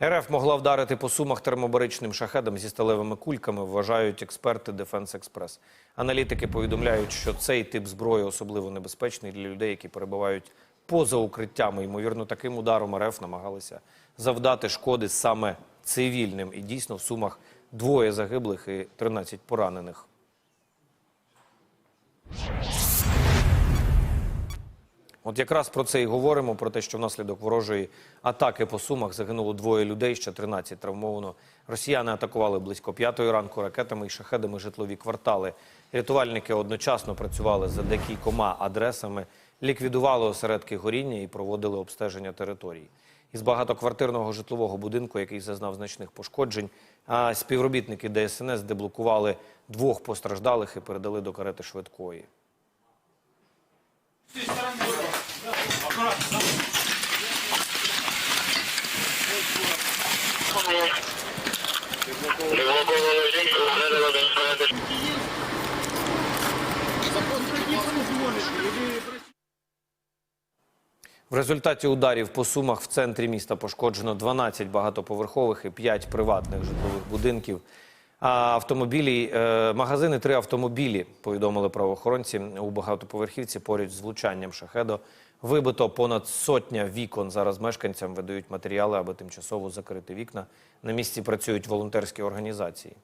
РФ могла вдарити по сумах термобаричним шахедом зі сталевими кульками, вважають експерти Дефенс Експрес. Аналітики повідомляють, що цей тип зброї особливо небезпечний для людей, які перебувають поза укриттями. Ймовірно, таким ударом РФ намагалися завдати шкоди саме цивільним. І дійсно в сумах двоє загиблих і 13 поранених. От якраз про це і говоримо: про те, що внаслідок ворожої атаки по сумах загинуло двоє людей, ще 13 травмовано. Росіяни атакували близько п'ятої ранку ракетами і шахедами житлові квартали. Рятувальники одночасно працювали за декількома адресами, ліквідували осередки горіння і проводили обстеження території. Із багатоквартирного житлового будинку, який зазнав значних пошкоджень, а співробітники ДСНС деблокували двох постраждалих і передали до карети швидкої. Деблоковано жінку, всередину до карети В результаті ударів по сумах в центрі міста пошкоджено 12 багатоповерхових і 5 приватних житлових будинків. Автомобілі, е, магазини, три автомобілі, повідомили правоохоронці у багатоповерхівці поруч з влучанням шахедо. Вибито понад сотня вікон. Зараз мешканцям видають матеріали, аби тимчасово закрити вікна. На місці працюють волонтерські організації.